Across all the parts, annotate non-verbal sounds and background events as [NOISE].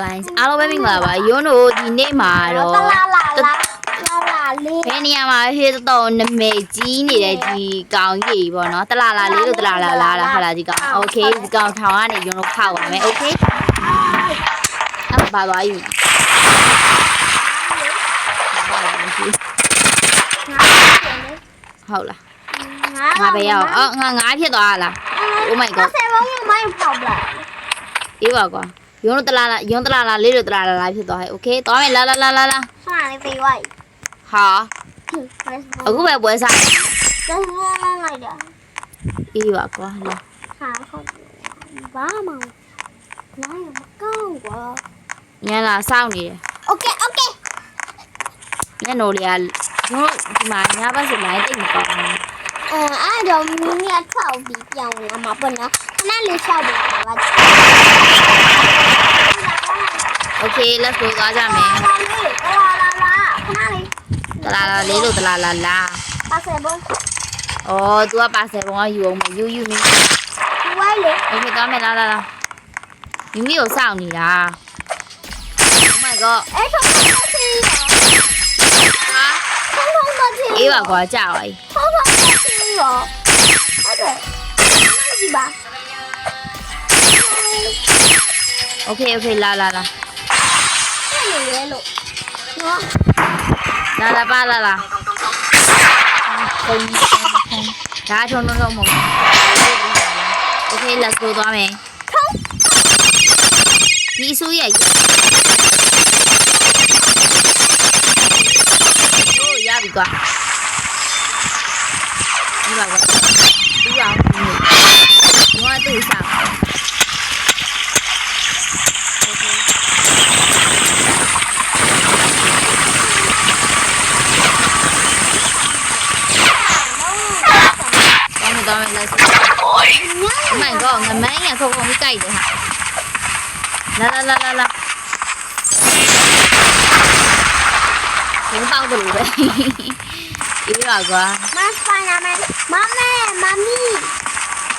guys အားလုံးပဲမင်္ဂလာပါယွန်းတို့ဒီနေ့မှာတော့တလာလာလာလာလာလေးဘယ်နေရာမှာဟေးတော့နမိတ်ကြီးနေတဲ့ဒီကောင်ကြီးပေါ့နော်တလာလာလေးတို့တလာလာလာလာဟာလာဒီကောင် okay ဒီကောင်ထောင်ကနေယွန်းတို့ခောက်ပါမယ် okay အမပါသွားယူဟုတ်လားငါပဲရောက်အော်ငါငါဖြစ်သွားလား oh my god ဆယ်ဘုံမိုင်းပေါက်လားအေးပါကွာ ယွန်းတို့တလာလာယွန်းတလာလာလေးလို့တလာလာလာဖြစ်သွားဟဲ့โอเคသွားမယ်လာလာလာလာလာ ဆွမ်းလေးပေးဝိုက် ဟာအခုပဲပွဲစား ဒါဘုံလိုက်တာ အေးပါကွာလာ ဟာဟုတ်ဘာမှလာရမကောင်းကွာ ညလာစောင့်နေတယ် โอเคโอเค ညနိုလေးကတို့ဒီမှာညဘက်ဆိုလိုင်းတိတ်မကောင်းဘူး အဲအဲ့တော့မင်းကထောက်ပြီးပြောင်းလာမှာပေါ့နော်ခဏလေးရှောက်ပြီးပါပါ Okay let's go သွားကြမယ်လာလာလာလာခဏလေးတလာလာလေးလို့တလာလာလာပါစေဘုန်းဩ तू ကပါစေဘုန်းကယူအောင်မယူယူမင်းဒီဝိုင်းလေ Okay သွားမယ်လာလာလာမိမိကိုစောင့်နေတာ Oh my god အဲ့တော့ဘာဖြစ်လဲဟာ通通都听အေးပါကွာကြာပါပြီ 手，抬腿，迈吧。OK OK，拉拉拉。太有来了，拉拉巴拉拉。啥冲冲冲冲？OK，拉手多没？皮苏也。Yeah. là vậy. Bây giờ ừ. thì hoa từ sao con mình lên xuống mày có ngầm mấy nhà không? Có cái cây được hả? La la la la la những bao đủ đấy. [LAUGHS] ယ်ဟာလာလာလာလာလာဘင်းပေါက်တယ်လို့ပဲအေးပါကွာမစပိုင်နာမန်မမဲမမီ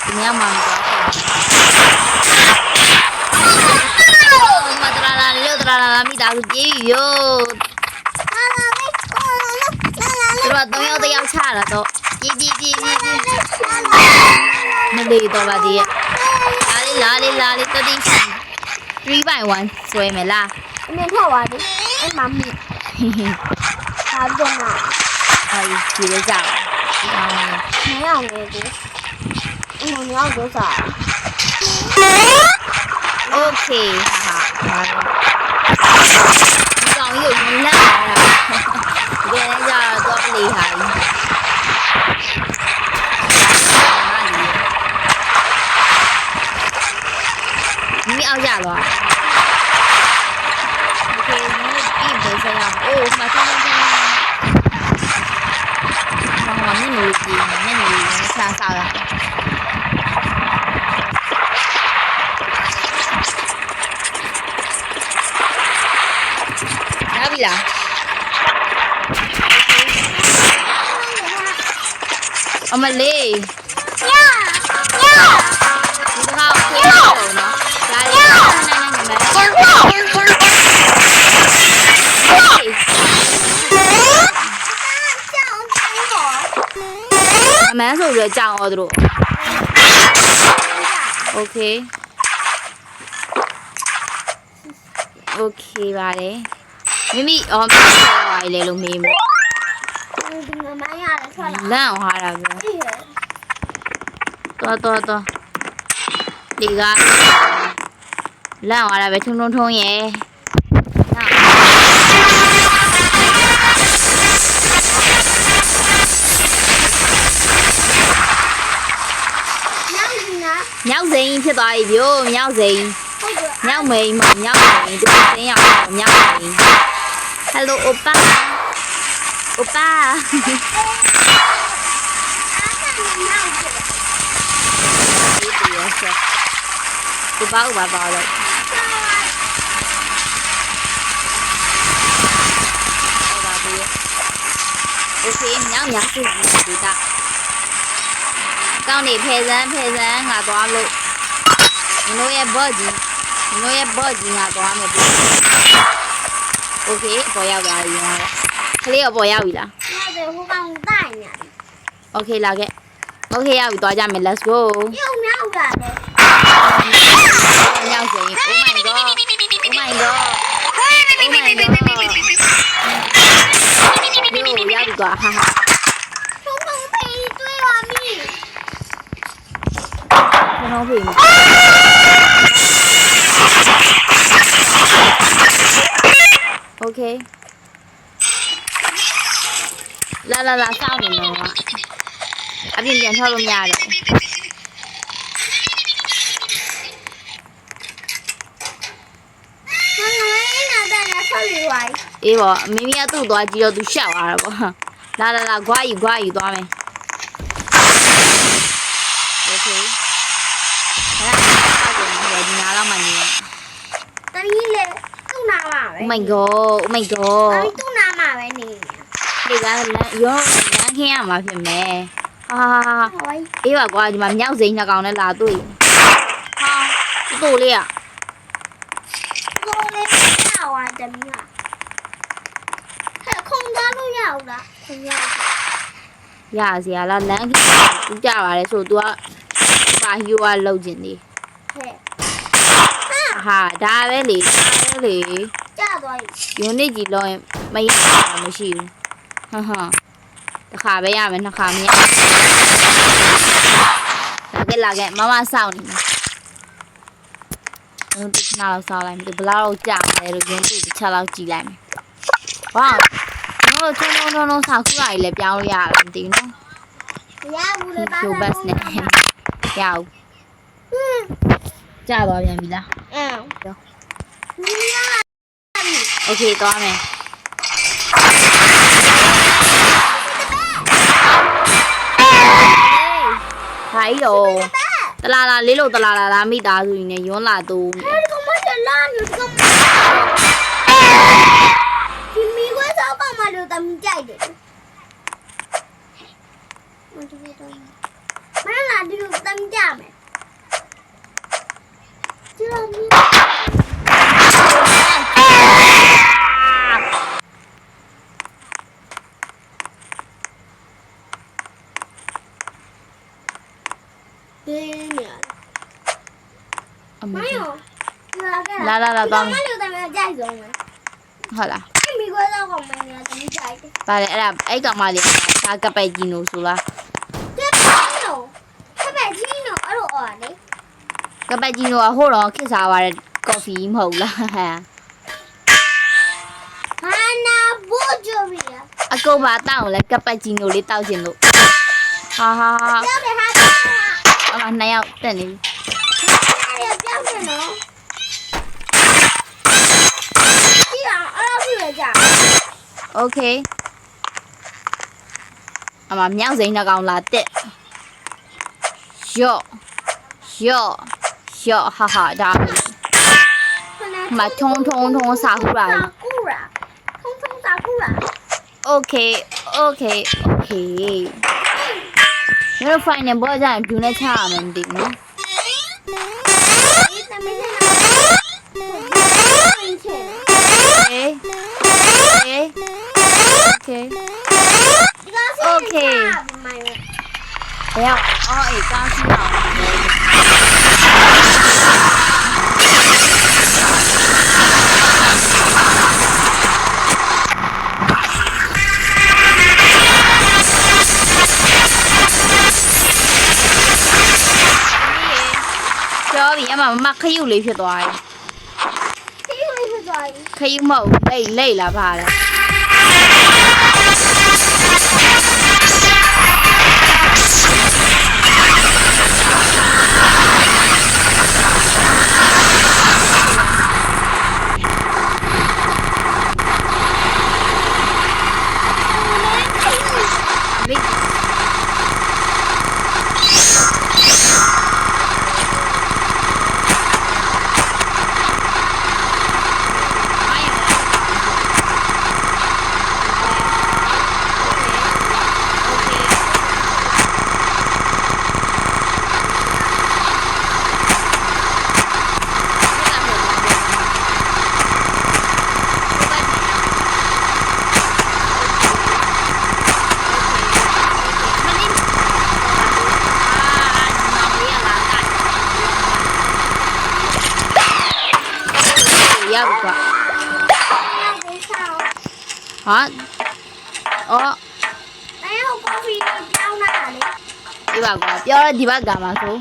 ဒီညမှာမကွာမတရာလာလို့တရာလာမိသားစုပြေးပြီယောလာလာမေလာလာလာသူတို့ကတော့ယောက်တယောက်ချလာတော့ပြေးပြေးပြေးပြေးပြေးလာမလေးတော့ပါသေးရဲ့လာလေးလာလေးလာလေးတတိချီ3 by 1ဆွဲမယ်လားအမေထောက်ပါดิအဲ့မမီဒါတော့မ 还有几个奖？啊，没有没有，为什么你要多少？OK，哈哈，你讲有无奈啊？别人家多厉害。你要下了？你可以避免这样。哦，马上要。 င်ပေးစရာအိုးမချမ်းချမ်းဘာမှမနေလို့ဒီမနေလို့ဆာဆာလာရပြီလားအမလေးညည အမန်းဆိုပြီးတော့ကြောင်အောင်တို့โอเคโอเคပါတယ်မိမိအော်မိမိပြောပါလေလို့မေးမယ် ဒီငမရတယ်ထွက်လာ လန့်အောင်ဟာတာပဲ အေး တော်တော်တော်ဒီကလန့်အောင်ဟာတာပဲထုံထုံထုံရဲ့ nhau gì? Chứ tôi vô nhau gì? Nhau mì, mà nhau mì thì tôi sẽ nhau mì nhau mì. Hello oppa oppa Tôi báo bà vào rồi Ok em nhớ nhớ cái gì ta? က်ဒီပါဥပါပါတော့ဟောပါပြီโอเคမြောက်မြောက်စုဒီတာကောင်းနေဖယ်စမ်းဖယ်စမ်းငါသွားလို့မင်းတို့ရဲ့ဘော့ကြီး တို့ရဲ့ဘော့ကြီးကသွားမယ်ပြီโอเคပေါ်ရောက်သွားပြီရောကလေးရောပေါ်ရောက်ပြီလား ရတယ်ဟိုကောင်တိုင်းနေတယ် โอเคလာခဲ့โอเคရောက်ပြီသွားကြမယ် let's go ပြုံမြောက်တာလေ ညောင်စင် oh my god oh my god oh my god ဒီရောက်ပြီကွာဟာဟာ န်တော်ဖေးမယ်โอเคလာလာလာစောင့်နေတော့အပြင်ပြန်ထွက်လို့မရတော့ ငါငါင်းနေတာနဲ့ဆောက်ရွာ အေးပေါ့မိမိကသူ့သွားကြည့်တော့သူရှောက်သွားတာပေါ့လာလာလာခွာယူခွာယူသွားမယ် တမီးလေသူ့နာမှာပဲ Oh my god Oh my တ god မီးသူ့နာမှာပဲနေ ဒီကလမ်းရောလမ်းခင်းရမှာဖြစ်မယ်ဟာ ဟို အေးပါကွာဒီမှာမြောက်စိမ်းနှစ်ကောင်နဲ့လာတွေ့ဟာတူလေးอ่ะ ကိုလေးဆောက်ရတမီးဟာဟဲ့ခုံသားလို့ရအောင်လားခုံရ ရစီရလားလမ်းခင်းသူကြပါလေဆို तू ကပါဟီယိုကလောက်ကျင်နေ ဟဲ့ ဟာဒါပဲလေဒါပဲလေကြသွားပြီယူနစ်ကြီးလောက်ရင်မရတာမရှိဘူးဟမ်ဟမ်တစ်ခါပဲရမယ်နှစ်ခါမရလာခဲ့လာခဲ့မမစောင့်နေမယ်ဟိုတစ်ခါတော့စောင့်လိုက်မယ်ဘယ်လောက်ကြာလဲလို့ရင်သူ့တစ်ချက်လောက်ကြည့်လိုက်မယ်ဝေါတို့ချုံချုံချုံချုံစာကူရာကြီးလည်းပြောင်းလို့ရလားမသိဘူးနော်မရဘူးလေပါဖြိုဘတ်နဲ့ရအောင် ကြာသွားပြန်ပြီလား အင်းဒီရ โอเคသွားမယ်ဟာကြီးတော့တလာလာလေးလို့တလာလာလာမိသားစုကြီးနဲ့ယွန်းလာတူနေ ဒီကောင်မတလာနေဒီကောင်ဒီမီဝဲဆောက်ကောင်မလို့တမီးကြိုက်တယ်မတူတော့မလာဒီလိုတမီးကြမယ် ဒီလိုမီဒီနေအမမကြီးယောလာလာလာသွားမယ်မလို့တမီးကြိုက်ဆုံးမယ် ကပတ်ကြီးတို့ကဟိုတော့ခစ်စားပါတဲ့ကော်ဖီမဟုတ်လားဟာနာဘူဂျိုဘီယာအကုန်ပါတောင်းလဲကပတ်ကြီးတို့လေးတောက်ချင်လို့ဟာဟာပြောပြဟာအမနှစ်ယောက်တက်နေပြီပြောပြနော်ဒီအောင်အလောက်ပြရကြโอเคအမမြောက်စိမ့်နှကောင်လာတက်ရော့ရော့ 笑哈哈大笑，嘛通通通傻呼啦，通通傻呼啦。OK OK OK，我发现不咱煮那茶门的呢。Okay. Okay. Okay. Okay. Yeah. Oh, it got me. OK 买了，ဘယ်ရောက်အော်အေးကားစီးအောင်ကျော်ပြီအမမခယူ ရောက်ပြီကွာ ရောက်ပြီဆောင်း ဟာအော် အဲဟိုကော်ဖီပြောင်းလာလေ ဒီပါကွာပြောတော့ဒီဘက်ကမှာဆို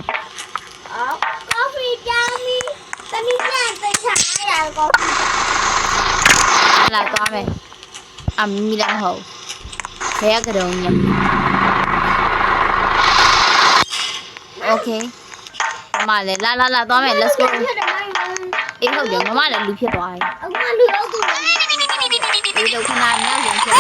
အော်ကော်ဖီပြောင်းပြီးတမီးနဲ့တင်ချာရကော်ဖီ လာသွားမယ်အမီလည်းမဟုတ်ဘယ်ကကြုံညโอเคမမလည်းလာလာလာသွားမယ် let's go ဖြစ်တယ်မိုင်းမအေးဟုတ်တယ်မမလည်းလူဖြစ်သွားပြီအခုလူရောက်ကူဒီလိုခဏမြောက်ရင်ဖြစ်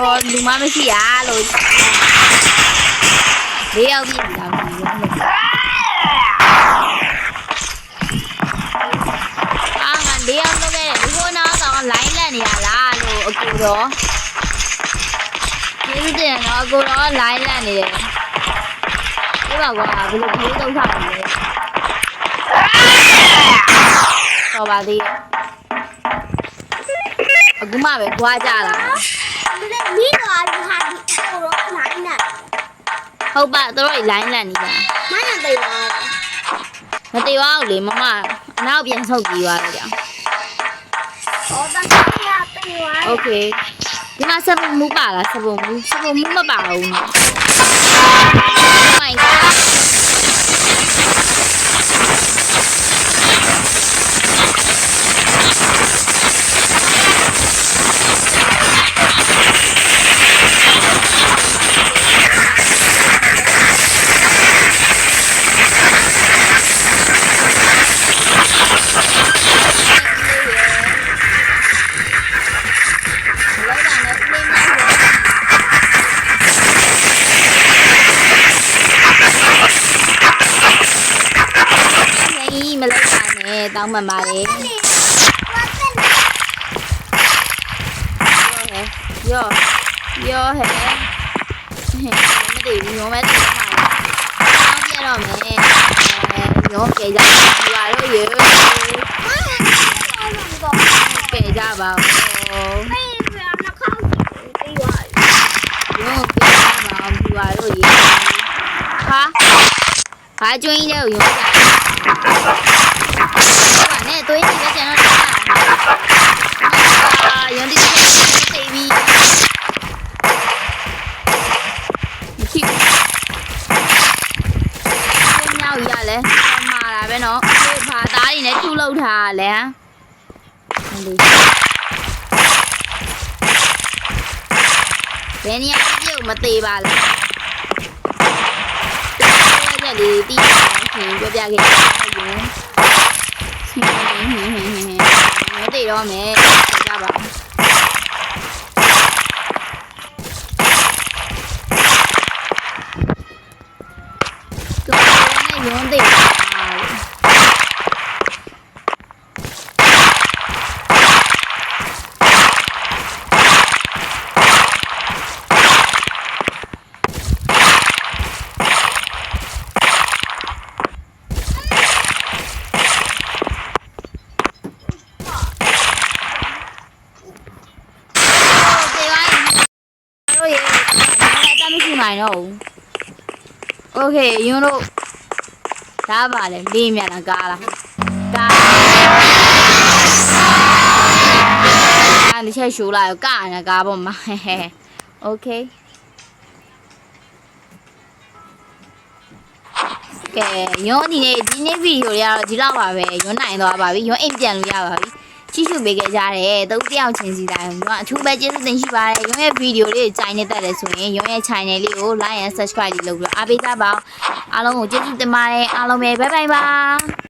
အော်လူမမရှိရလို့လေးယောက်ပြည့်လာပြီအာ တော့ကျေးဇူးတင်တော့အကူတော့လိုင်းလက်နေတယ်ဒီပါကွာဘယ်လိုပြေးတော့ထားလဲတော်ပါသေးအခုမှပဲကြွားကြလာမင်းတို့ကဟာဒီတော့လိုင်းနဲ့ဟုတ်ပါတို့ရိုင်းလက်နေတာမနတေးပါမတေပါဘူးလေမမအနောက်ပြန်ဆုတ်ပြီးသွားတယ်ကြာ โอเคဒီမှာစပုံမူပါလားစပုံမူစပုံမူမပါဘူးနော် မလောက်တာနဲ့တောင်းပန်ပါလေရောရောဟဲ့မတည်ဘူးရောမဲတည်မှာတောင်းပြတော့မယ်ရောကြေကြပါလို့ရေကြေကြပါဦးမေးပြနှခေါင်းတေးပါရုံးပြပါအောင်ပြပါလို့ရေဟာ ဘာကျွင်းကြီးလဲရုံးကြဟာနဲ့တွေးနေကြကျွန်တော်အာရုံးဒီတိတ်ပြီးမရှိဘူးညောက်ရလဲမှားတာပဲနော်ဒီဘာသားတွေနဲ့ထုလောက်ထားရလဲဟမ်ဒီဘယ်နေရာပြုတ်မသေးပါလား ရက်လေးတီးခင်ပြပြခဲ့ရင်မသေးတော့မယ်ကြပါသူကလည်းရုံးသေးပါသေပါရင်တို့ရေလည်းတမ်းမရှိနိုင်တော့ဘူး okay ယွန်းတို့ဒါပါလေလေးမြန်လားကားလားကားအဲ့ဒီချက်ရှိုးလာရောကားနေကားပေါ်မှာ okay ကဲယွန်းဒီနေ့ဒီနေ့ဗီဒီယိုတွေကတော့ဒီလောက်ပါပဲယွန်းနိုင်သွားပါပြီယွန်းအိမ်ပြန်လို့ရပါပြီ ကြည့်ရှုပေးခဲ့ကြတယ်တုတ်တယောက်ချင်းစီတိုင်းယွန်းအထူးပဲကျေးဇူးတင်ရှိပါတယ်ယွန်းရဲ့ဗီဒီယိုလေးကြိုင်နေတတ်တယ်ဆိုရင်ယွန်းရဲ့ channel လေးကို like and subscribe လေးလုပ်ပြီးတော့အားပေးကြပါအောင်အားလုံးကိုကျေးဇူးတင်ပါတယ်အားလုံးပဲ bye bye ပါ